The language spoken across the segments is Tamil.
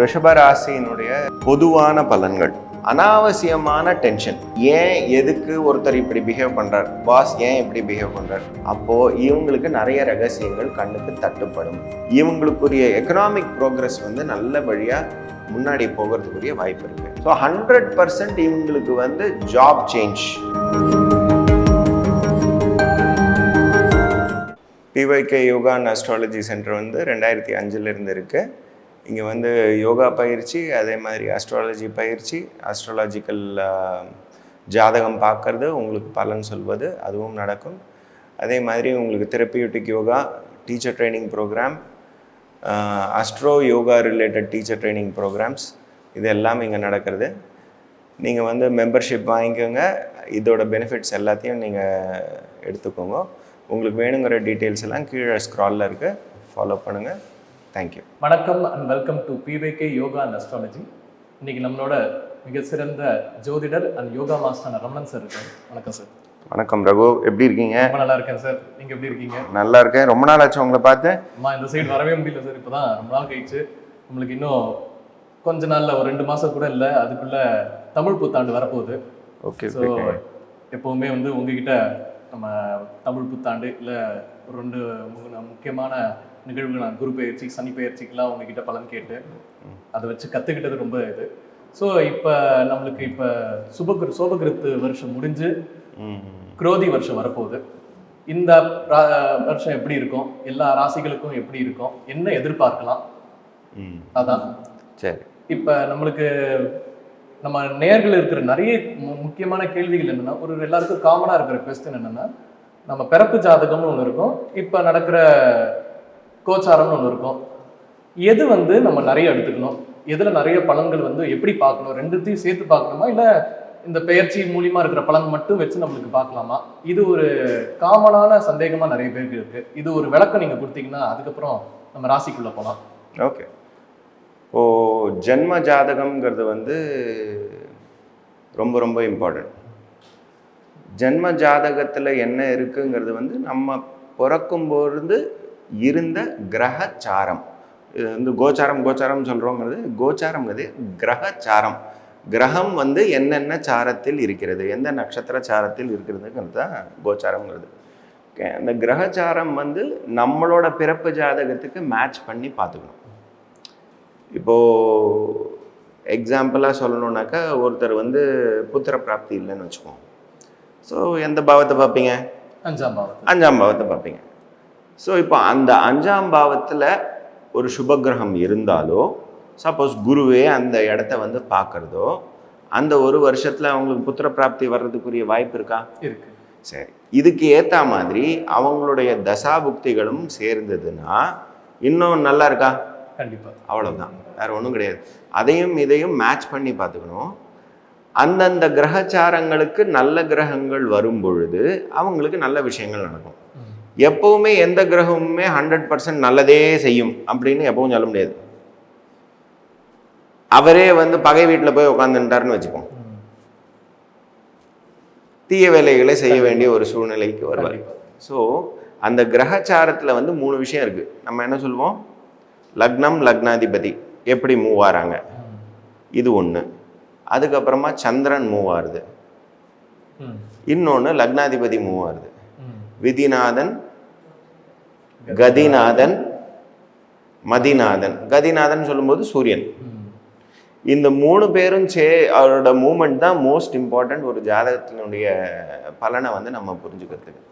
ரிஷபராசியினுடைய பொதுவான பலன்கள். அனாவசியமான டென்ஷன் ஏன் எதுக்கு ஒருத்தர் இப்படி பிஹேவ் பண்ணுறார் பாஸ் ஏன் இப்படி பிஹேவ் பண்ணுறார் அப்போது இவங்களுக்கு நிறைய ரகசியங்கள் கண்ணுக்கு தட்டுப்படும். இவங்களுக்குரிய எக்கனாமிக் ப்ரோக்ரஸ் வந்து நல்ல வழியாக முன்னாடி போகிறதுக்குரிய வாய்ப்பு இருக்கு. ஸோ ஹண்ட்ரட் பர்சன்ட் இவங்களுக்கு வந்து job change PYK yoga and astrology centre வந்து ரெண்டாயிரத்தி அஞ்சுலேருந்து இருக்குது இங்கே வந்து யோகா பயிற்சி அதே மாதிரி அஸ்ட்ராலஜி பயிற்சி அஸ்ட்ராலஜிக்கல் ஜாதகம் பார்க்கறது உங்களுக்கு பலன் சொல்வது அதுவும் நடக்கும். அதே மாதிரி உங்களுக்கு therapeutic yoga teacher training program astro yoga related teacher training programs இது எல்லாம் இங்கே நடக்கிறது. நீங்கள் வந்து மெம்பர்ஷிப் வாங்கிக்கோங்க. இதோட பெனிஃபிட்ஸ் எல்லாத்தையும் நீங்கள் எடுத்துக்கோங்க. உங்களுக்கு வேணுங்கிற டீட்டெயில்ஸ் எல்லாம் கீழே ஸ்க்ராலில் இருக்குது ஃபாலோ பண்ணுங்கள் தேங்க்யூ வணக்கம் and welcome to PVK yoga and astrology இன்னைக்கு நம்மளோட மிக சிறந்த ஜோதிடர் and yoga master Ramanan sir இருக்காங்க வணக்கம் சார் வணக்கம் ரகு. எப்படி இருக்கீங்க? ரொம்ப நல்லா இருக்கேன் சார் நீங்க எப்படி இருக்கீங்க? நல்லா இருக்கேன். ரொம்ப நாள் ஆச்சு உங்களை பார்த்து. அம்மா இந்த சைடு வரவே முடியல சார் இப்போதான் ரொம்ப நாள் கழிச்சு. நம்மளுக்கு இன்னும் கொஞ்ச நாள்ல ஒரு ரெண்டு மாசம் கூட இல்லை. அதுக்குள்ள தமிழ் புத்தாண்டு வரப்போகுது. ஓகே ஸோ எப்பவுமே வந்து உங்ககிட்ட நம்ம தமிழ் புத்தாண்டு இல்லை ரெண்டு முக்கியமான நிகழ்வுகள் குரு பயிற்சி சனி பயிற்சிக்கெல்லாம் உங்ககிட்ட பலன் கேட்டு அதை வச்சு கற்றுக்கிட்டது ரொம்ப இது. ஸோ இப்போ நம்மளுக்கு இப்போ சுபகிரு சோபகிருத்து வருஷம் முடிஞ்சு குரோதி வருஷம் வரப்போகுது. இந்த வருஷம் எப்படி இருக்கும்? எல்லா ராசிகளுக்கும் எப்படி இருக்கும்? என்ன எதிர்பார்க்கலாம்? அதான். சரி. இப்போ நம்மளுக்கு நம்ம நேர்கள் இருக்கிற நிறைய முக்கியமான கேள்விகள் என்னன்னா ஒரு எல்லாருக்கும் காமனாக இருக்கிற கொஸ்டின் என்னன்னா நம்ம பிறப்பு ஜாதகம்னு ஒன்று இருக்கும். இப்போ நடக்கிற கோச்சாரம்னு ஒன்று இருக்கும். எது வந்து நம்ம நிறைய எடுத்துக்கணும்? எதில் நிறைய பலன்கள் வந்து எப்படி பார்க்கணும்? ரெண்டுத்தையும் சேர்த்து பார்க்கணுமா? இல்லை இந்த பெயர்ச்சி மூலியமா இருக்கிற பலன் மட்டும் வச்சு நம்மளுக்கு பார்க்கலாமா? இது ஒரு காமனான சந்தேகமாக நிறைய பேருக்கு இருக்கு. இது ஒரு விளக்கம் நீங்கள் கொடுத்தீங்கன்னா அதுக்கப்புறம் நம்ம ராசிக்குள்ளே போகலாம் ஓகே. ஓ ஜென்ம ஜாதகம்ங்கிறது வந்து ரொம்ப ரொம்ப இம்பார்ட்டன்ட் ஜென்ம ஜாதகத்தில் என்ன இருக்குங்கிறது வந்து நம்ம பிறக்கும்பொழுது இருந்த கிரகச்சாரம். இது வந்து கோச்சாரம் கோச்சாரம் சொல்கிறோங்கிறது கோச்சாரங்கிறது கிரகச்சாரம். கிரகம் வந்து என்னென்ன சாரத்தில் இருக்கிறது எந்த நட்சத்திர சாரத்தில் இருக்கிறதுங்கிறது தான் கோச்சாரங்கிறது ஓகே அந்த கிரகச்சாரம் வந்து நம்மளோட பிறப்பு ஜாதகத்துக்கு மேட்ச் பண்ணி பார்த்துக்கணும். இப்போது எக்ஸாம்பிளாக சொல்லணுன்னாக்கா ஒருத்தர் வந்து புத்திர பிராப்தி இல்லைன்னு வச்சுக்கோங்க. ஸோ எந்த பாவத்தை பார்ப்பீங்க? அஞ்சாம் பாவம் அஞ்சாம் பாவத்தை பார்ப்பீங்க. ஸோ இப்போ அந்த அஞ்சாம் பாவத்தில் ஒரு சுபகிரகம் இருந்தாலோ சப்போஸ் குருவே அந்த இடத்த வந்து பார்க்குறதோ அந்த ஒரு வருஷத்தில் அவங்களுக்கு புத்திர பிராப்தி வர்றதுக்குரிய வாய்ப்பு இருக்கா? இருக்கு. சரி. இதுக்கு ஏற்ற மாதிரி அவங்களுடைய தசாபுக்திகளும் சேர்ந்ததுன்னா இன்னும் நல்லா இருக்கா? கண்டிப்பா. அவ்வளவுதான். வேற ஒன்றும் கிடையாது. அதையும் இதையும் மேட்ச் பண்ணி பார்த்துக்கணும். அந்தந்த கிரகச்சாரங்களுக்கு நல்ல கிரகங்கள் வரும் பொழுது அவங்களுக்கு நல்ல விஷயங்கள் நடக்கும். எப்பவுமே எந்த கிரகமுமே ஹண்ட்ரட் பர்சன்ட் நல்லதே செய்யும் அப்படின்னு எப்பவும் சொல்ல முடியாது அவரே வந்து பகை வீட்டில் போய் உட்காந்துட்டாருன்னு வச்சுப்போம். தீய வேலைகளை செய்ய வேண்டிய ஒரு சூழ்நிலைக்கு வருவார். ஸோ அந்த கிரகச்சாரத்தில் வந்து மூணு விஷயம் இருக்குது நம்ம என்ன சொல்லுவோம் லக்னம் லக்னாதிபதி எப்படி மூவ் ஆறாங்க. இது ஒன்று அதுக்கப்புறமா சந்திரன் மூவ் ஆறுது. இன்னொன்று லக்னாதிபதி மூவ் ஆறுது. விதிநாதன் கதிநாதன் மதிநாதன். கதிநாதன் சொல்லும்போது சூரியன். இந்த மூணு பேரும் சே அவரோட மூமெண்ட் தான் மோஸ்ட் இம்பார்ட்டண்ட் ஒரு ஜாதகத்தினுடைய பலனை வந்து நம்ம புரிஞ்சுக்கிறதுக்கு.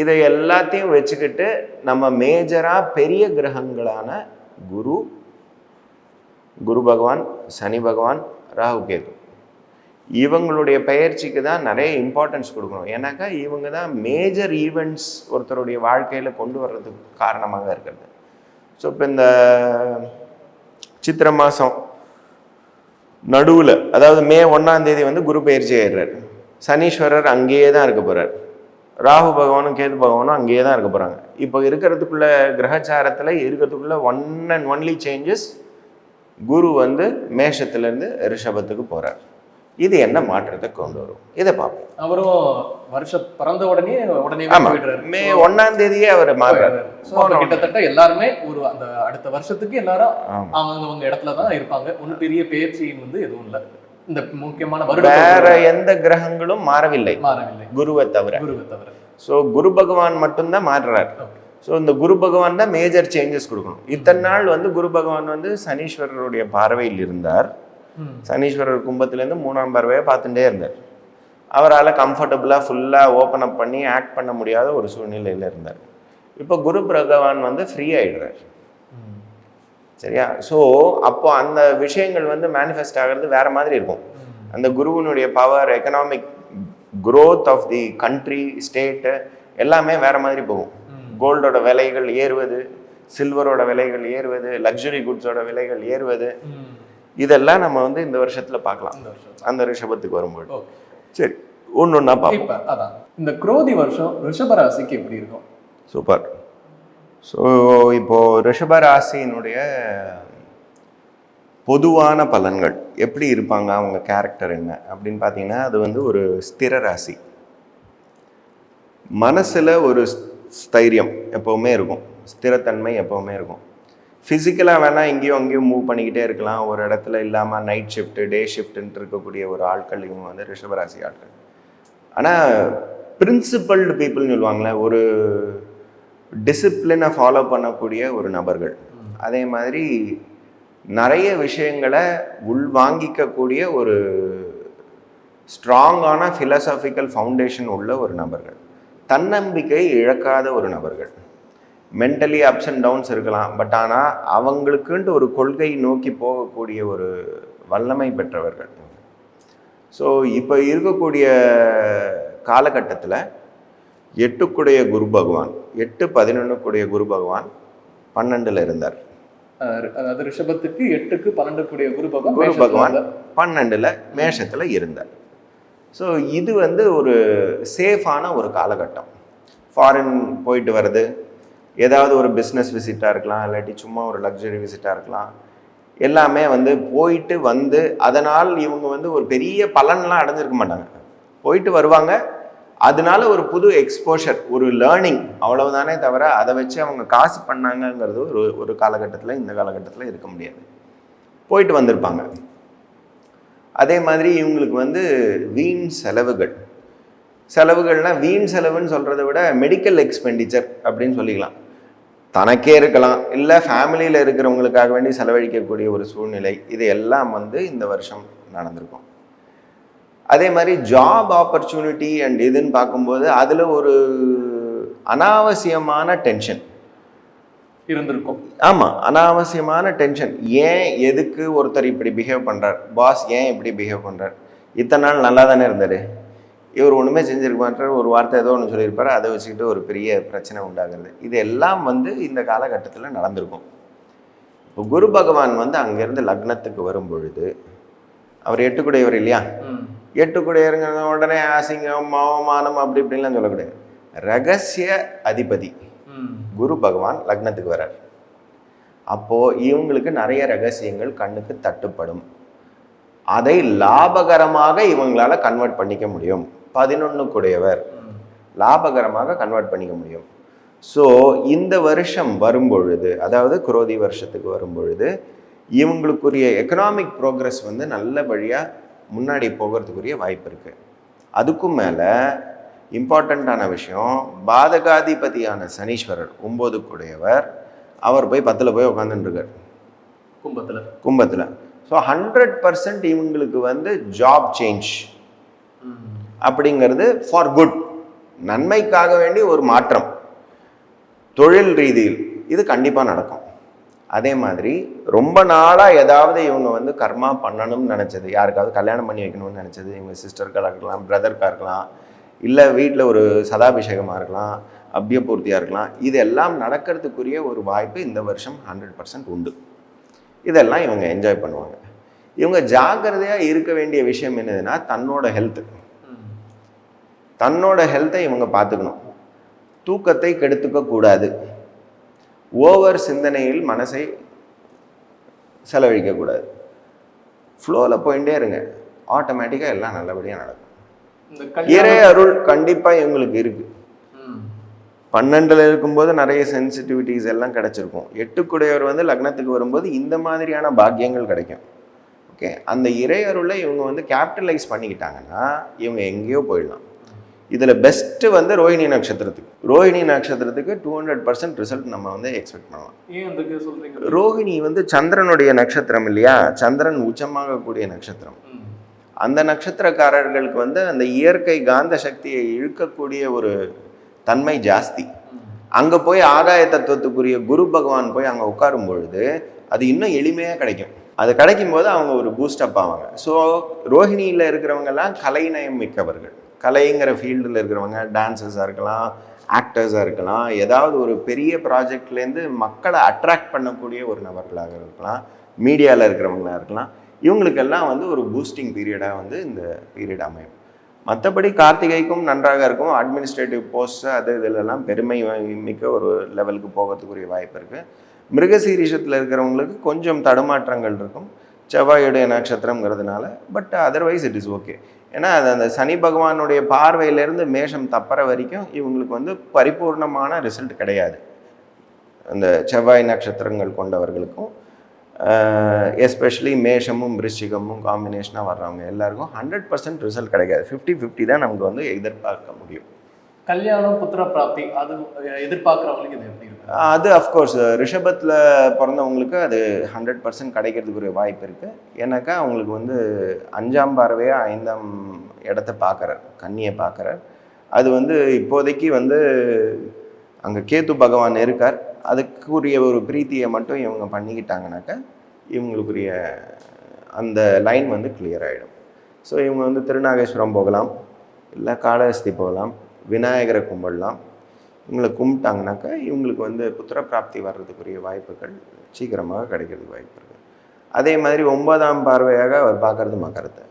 இதை எல்லாத்தையும் வச்சுக்கிட்டு நம்ம மேஜராக பெரிய கிரகங்களான குரு குரு பகவான் சனி பகவான் ராகு கேது. இவங்களுடைய பயிற்சிக்கு தான் நிறைய இம்பார்ட்டன்ஸ் கொடுக்கணும். ஏன்னாக்கா இவங்க தான் மேஜர் ஈவெண்ட்ஸ் ஒருத்தருடைய வாழ்க்கையில் கொண்டு வர்றதுக்கு காரணமாக இருக்கிறது. ஸோ இப்போ இந்த சித்திரை மாதம் நடுவில் அதாவது மே ஒன்றாம் தேதி வந்து குரு பயிற்சி ஆயிடுறாரு. சனீஸ்வரர் அங்கேயே தான் இருக்க போகிறார் ராகு பகவானும் கேது பகவானும் அங்கேயே தான் இருக்க போகிறாங்க இப்போ இருக்கிறதுக்குள்ள கிரகச்சாரத்தில் இருக்கிறதுக்குள்ள one and only changes Guru வந்து மேஷத்துலேருந்து ரிஷபத்துக்கு போகிறார் இது என்ன மாற்றத்தை கொண்டு வரும்? இதை பார்ப்போம். அவரும் வருஷம் பிறந்த உடனே உடனே மே ஒன்னாம் தேதியே அவர் மாறுறாரு. கிட்டத்தட்ட எல்லாருமே ஒரு அந்த அடுத்த வருஷத்துக்கு எல்லாரும். அவங்க இடத்துல தான் இருப்பாங்க. ஒன்றும் பெரிய பெயர்ச்சின்னு வந்து எதுவும் இல்லை. இந்த முக்கியமான வேற எந்த கிரகங்களும் மாறவில்லை. மாறவில்லை. குருவை தவிர. குருவை தவிர. ஸோ குரு பகவான் மட்டும்தான் மாறுறாரு. ஸோ இந்த குரு பகவான் தான் மேஜர் சேஞ்சஸ் கொடுக்கணும். இத்தனை நாள் வந்து குரு பகவான் வந்து சனீஸ்வரருடைய பார்வையில் இருந்தார். சனீஸ்வரர் கும்பத்துலேருந்து மூணாம் பார்வையை பார்த்துட்டே இருந்தார். அவரால் கம்ஃபர்டபுளாக ஃபுல்லாக ஓப்பன் அப் பண்ணி ஆக்ட் பண்ண முடியாத ஒரு சூழ்நிலையில் இருந்தார். இப்போ குரு பகவான் வந்து ஃப்ரீ ஆகிடுறார் சரியா? ஸோ அப்போ அந்த விஷயங்கள் வந்து மேனிஃபெஸ்ட் ஆகிறது வேற மாதிரி இருக்கும். அந்த குருவினுடைய power economic growth of the country state எல்லாமே வேற மாதிரி போகும். கோல்டோட விலைகள் ஏறுவது சில்வரோட விலைகள் ஏறுவது லக்ஸுரி குட்ஸோட விலைகள் ஏறுவது. இதெல்லாம் நம்ம வந்து இந்த வருஷத்துல பார்க்கலாம். அந்த ரிஷபத்துக்கு வரும்போது. சரி ஒன்று ஒன்றா பார்ப்போம் அதான். இந்த குரோதி வருஷம் ரிஷப ராசிக்கு எப்படி இருக்கும்? சூப்பர். ஸோ இப்போ ரிஷப ராசியினுடைய பொதுவான பலன்கள் எப்படி இருப்பாங்க அவங்க கேரக்டர் என்ன அப்படின்னு பார்த்தீங்கன்னா அது வந்து ஒரு ஸ்திர ராசி. மனசில் ஒரு ஸ்தைரியம் எப்போவுமே இருக்கும். ஸ்திரத்தன்மை எப்போவுமே இருக்கும். ஃபிசிக்கலாக வேணால் எங்கேயும் அங்கேயும் மூவ் பண்ணிக்கிட்டே இருக்கலாம். ஒரு இடத்துல இல்லாமல் நைட் ஷிஃப்ட்டு டே ஷிஃப்ட்டுன்ட்டு இருக்கக்கூடிய ஒரு ஆட்கள் இவங்க வந்து ரிஷபராசி ஆட்கள். ஆனால் பிரின்சிபல்டு பீப்புள்னு சொல்லுவாங்களே ஒரு டிசிப்ளினை ஃபாலோ பண்ணக்கூடிய ஒரு நபர்கள். அதே மாதிரி நிறைய விஷயங்களை உள்வாங்கிக்கக்கூடிய ஒரு ஸ்ட்ராங்கான ஃபிலசாஃபிக்கல் ஃபவுண்டேஷன் உள்ள ஒரு நபர்கள். தன்னம்பிக்கை இழக்காத ஒரு நபர்கள். மென்டலி அப்ஸ் அண்ட் டவுன்ஸ் இருக்கலாம். பட் ஆனால் அவங்களுக்குன்ட்டு ஒரு கொள்கை நோக்கி போகக்கூடிய ஒரு வல்லமை பெற்றவர்கள். ஸோ இப்போ இருக்கக்கூடிய காலகட்டத்தில் எட்டுக்குடைய குரு பகவான் எட்டு பதினொன்றுக்குடைய குரு பகவான் பன்னெண்டில் இருந்தார். அதாவது ரிஷபத்துக்கு எட்டுக்கு பன்னெண்டு கூடிய குரு பகவான் குரு பகவான். பன்னெண்டில் மேஷத்தில் இருந்தார். ஸோ இது வந்து ஒரு சேஃபான ஒரு காலகட்டம். ஃபாரின் போயிட்டு வர்றது ஏதாவது ஒரு பிஸ்னஸ் விசிட்டாக இருக்கலாம் இல்லாட்டி சும்மா ஒரு லக்ஸரி விசிட்டாக இருக்கலாம். எல்லாமே வந்து போயிட்டு வந்து அதனால் இவங்க வந்து ஒரு பெரிய பலன்லாம் அடைஞ்சிருக்க மாட்டாங்க. போயிட்டு வருவாங்க. அதனால ஒரு புது எக்ஸ்போஷர் ஒரு லேர்னிங் அவ்வளவுதானே தவிர அதை வச்சு அவங்க காசு பண்ணாங்கங்கிறது ஒரு ஒரு காலகட்டத்தில் இந்த காலகட்டத்தில் இருக்க முடியாது. போயிட்டு வந்திருப்பாங்க. அதே மாதிரி இவங்களுக்கு வந்து வீண் செலவுகள். செலவுகள்னா வீண் செலவுன்னு சொல்கிறத விட மெடிக்கல் எக்ஸ்பெண்டிச்சர் அப்படின்னு சொல்லிக்கலாம். தனக்கே இருக்கலாம் இல்லை ஃபேமிலியில் இருக்கிறவங்களுக்காக வேண்டி செலவழிக்கக்கூடிய ஒரு சூழ்நிலை இது எல்லாம் வந்து இந்த வருஷம் நடந்திருக்கும். அதே மாதிரி ஜாப் ஆப்பர்ச்சுனிட்டி அண்ட் இதுன்னு பார்க்கும்போது அதில் ஒரு அனாவசியமான டென்ஷன் இருந்திருக்கும். ஆமாம் அனாவசியமான டென்ஷன் ஏன் எதுக்கு ஒருத்தர் இப்படி பிஹேவ் பண்ணுறார் பாஸ் ஏன் இப்படி பிஹேவ் பண்ணுறார் இத்தனை நாள் நல்லா தானே இருந்தார்? இவர் ஒன்றுமே செஞ்சிருக்க மாட்டார். ஒரு வார்த்தை ஏதோ ஒன்று சொல்லியிருப்பார். அதை வச்சுக்கிட்டு ஒரு பெரிய பிரச்சனை உண்டாகிறது இது எல்லாம் வந்து இந்த காலகட்டத்தில் நடந்திருக்கும். இப்போ குரு பகவான் வந்து அங்கேருந்து லக்னத்துக்கு வரும் பொழுது அவர் எட்டுக்குடையவர் இல்லையா? ம். எட்டுக்குடையருங்கிற உடனே அசிங்கம் அவமானம் அப்படி இப்படின்லாம் சொல்லக்கூடாது. ரகசிய அதிபதி. குரு பகவான் லக்னத்துக்கு வரார் அப்போ இவங்களுக்கு நிறைய ரகசியங்கள் கண்ணுக்கு தட்டுப்படும். அதை லாபகரமாக இவங்களால கன்வெர்ட் பண்ணிக்க முடியும். பதினொன்னுக்குடையவர். ம். லாபகரமாக கன்வெர்ட் பண்ணிக்க முடியும். ஸோ இந்த வருஷம் வரும்பொழுது அதாவது குரோதி வருஷத்துக்கு வரும்பொழுது இவங்களுக்குரிய எக்கனாமிக் ப்ரோக்ரஸ் வந்து நல்ல வழியாக முன்னாடி போகிறதுக்குரிய வாய்ப்பு இருக்குது அதுக்கும் மேலே இம்பார்ட்டண்ட்டான விஷயம் பாதகாதிபதியான சனீஸ்வரர் ஒம்போதுக்குடையவர் அவர் போய் பத்தில் போய் உட்காந்துட்டுருக்கார் கும்பத்துல. கும்பத்தில். ஸோ ஹண்ட்ரட் பர்சன்ட் இவங்களுக்கு வந்து ஜாப் சேஞ்ச். அப்படிங்கிறது ஃபார் குட் நன்மைக்காக வேண்டி ஒரு மாற்றம். தொழில் ரீதியில் இது கண்டிப்பாக நடக்கும். அதே மாதிரி ரொம்ப நாளாக ஏதாவது இவங்க வந்து கர்மா பண்ணணும்னு நினச்சது. யாருக்காவது கல்யாணம் பண்ணி வைக்கணும்னு நினச்சது. இவங்க சிஸ்டருக்காக இருக்கலாம் பிரதருக்காக இருக்கலாம் இல்லை வீட்டில் ஒரு சதாபிஷேகமாக இருக்கலாம் அபியபூர்த்தியாக இருக்கலாம். இதெல்லாம் நடக்கிறதுக்குரிய ஒரு வாய்ப்பு இந்த வருஷம் ஹண்ட்ரட் பர்சன்ட் உண்டு. இதெல்லாம் இவங்க என்ஜாய் பண்ணுவாங்க. இவங்க ஜாக்கிரதையாக இருக்க வேண்டிய விஷயம் என்னதுன்னா தன்னோட ஹெல்த்து தன்னோட ஹெல்த்தை இவங்க பார்த்துக்கணும். தூக்கத்தை கெடுத்துக்க கூடாது. ஓவர் சிந்தனையில் மனசை செலவழிக்கக்கூடாது ஃப்ளோவில் போயிட்டே இருங்க. ஆட்டோமேட்டிக்காக எல்லாம் நல்லபடியாக நடக்கும். இறை அருள் கண்டிப்பாக இவங்களுக்கு இருக்குது. பன்னெண்டில் இருக்கும்போது நிறைய சென்சிட்டிவிட்டிஸ் எல்லாம் கிடைச்சிருக்கும். எட்டுக்குடையவர் வந்து லக்னத்துக்கு வரும்போது இந்த மாதிரியான பாக்கியங்கள் கிடைக்கும். ஓகே அந்த இறை அருளை இவங்க வந்து கேபிட்டலைஸ் பண்ணிக்கிட்டாங்கன்னா இவங்க எங்கேயோ போயிடலாம். இதில் பெஸ்ட்டு வந்து ரோஹிணி நட்சத்திரத்துக்கு. ரோஹிணி நட்சத்திரத்துக்கு டூ ஹண்ட்ரட் பர்சன்ட் ரிசல்ட் நம்ம வந்து எக்ஸ்பெக்ட் பண்ணலாம். ரோஹிணி வந்து சந்திரனுடைய நட்சத்திரம் இல்லையா? சந்திரன் உச்சமாகக்கூடிய நட்சத்திரம். அந்த நட்சத்திரக்காரர்களுக்கு வந்து அந்த இயற்கை காந்த சக்தியை இழுக்கக்கூடிய ஒரு தன்மை ஜாஸ்தி. அங்கே போய் ஆகாய தத்துவத்துக்குரிய குரு பகவான் போய் அங்கே உட்காரும் பொழுது அது இன்னும் எளிமையாக கிடைக்கும். அது கிடைக்கும் போது அவங்க ஒரு பூஸ்டப் ஆவாங்க. ஸோ ரோஹிணியில் இருக்கிறவங்கெல்லாம் கலைநயம் மிக்கவர்கள். கலைங்கிற ஃபீல்டில் இருக்கிறவங்க டான்சர்ஸாக இருக்கலாம் ஆக்டர்ஸாக இருக்கலாம் ஏதாவது ஒரு பெரிய ப்ராஜெக்ட்லேருந்து மக்களை அட்ராக்ட் பண்ணக்கூடிய ஒரு நபர்களாக இருக்கலாம் மீடியாவில் இருக்கிறவங்களா இருக்கலாம். இவங்களுக்கெல்லாம் வந்து ஒரு பூஸ்டிங் பீரியடாக வந்து இந்த பீரியட் அமையும். மற்றபடி கார்த்திகைக்கும் நன்றாக இருக்கும். அட்மினிஸ்ட்ரேட்டிவ் போஸ்ட் அது இதிலெல்லாம் பெருமை மிக்க ஒரு லெவலுக்கு போகிறதுக்குரிய வாய்ப்பு இருக்குது மிருகசீரிஷத்தில் இருக்கிறவங்களுக்கு கொஞ்சம் தடுமாற்றங்கள் இருக்கும். செவ்வாயுடைய நட்சத்திரங்கிறதுனால but otherwise it is okay ஏன்னா அது அந்த சனி பகவானுடைய பார்வையிலேருந்து மேஷம் தப்புற வரைக்கும் இவங்களுக்கு வந்து பரிபூர்ணமான ரிசல்ட் கிடையாது. அந்த செவ்வாய் நட்சத்திரங்கள் கொண்டவர்களுக்கும் எஸ்பெஷலி மேஷமும் ரிஷிகமும் காம்பினேஷனாக வர்றவங்க எல்லாருக்கும் ஹண்ட்ரட் பர்சன்ட் ரிசல்ட் கிடைக்காது. ஃபிஃப்டி ஃபிஃப்டி தான் நமக்கு வந்து எதிர்பார்க்க முடியும். கல்யாணம் புத்திர பிராப்தி அது எதிர்பார்க்குறவங்களுக்கு இது எப்படி அது அஃப்கோர்ஸ் ரிஷபத்தில் பிறந்தவங்களுக்கு அது ஹண்ட்ரட் பர்சன்ட் கிடைக்கிறதுக்குரிய வாய்ப்பு இருக்குது ஏன்னாக்கா அவங்களுக்கு வந்து அஞ்சாம் பார்வையாக ஐந்தாம் இடத்த பார்க்குறார் கண்ணியை பார்க்குறார். அது வந்து இப்போதைக்கு வந்து அங்கே கேத்து பகவான் இருக்கார். அதுக்குரிய ஒரு பிரீத்தியை மட்டும் இவங்க பண்ணிக்கிட்டாங்கனாக்கா இவங்களுக்குரிய அந்த லைன் வந்து கிளியர் ஆகிடும் ஸோ இவங்க வந்து திருநாகேஸ்வரம் போகலாம் இல்லை காளஹஸ்தி போகலாம் விநாயகரை கும்பிடலாம் இவங்களை கும்பிட்டாங்கனாக்கா இவங்களுக்கு வந்து புத்திர பிராப்தி வர்றதுக்குரிய வாய்ப்புகள் சீக்கிரமாக கிடைக்கிறதுக்கு வாய்ப்பு இருக்குது அதே மாதிரி ஒன்பதாம் பார்வையாக அவர் பார்க்கறது மக்கரத்தை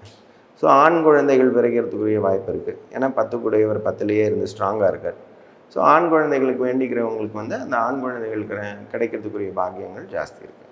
ஸோ ஆண் குழந்தைகள் பிறக்கிறதுக்குரிய வாய்ப்பு இருக்குது ஏன்னா பத்து கூடையவர் பத்துலேயே இருந்து ஸ்ட்ராங்காக இருக்கார். ஸோ ஆண் குழந்தைகளுக்கு வேண்டிக்கிறவங்களுக்கு வந்து அந்த ஆண் குழந்தைகளுக்கு கிடைக்கிறதுக்குரிய பாக்கியங்கள் ஜாஸ்தி இருக்குது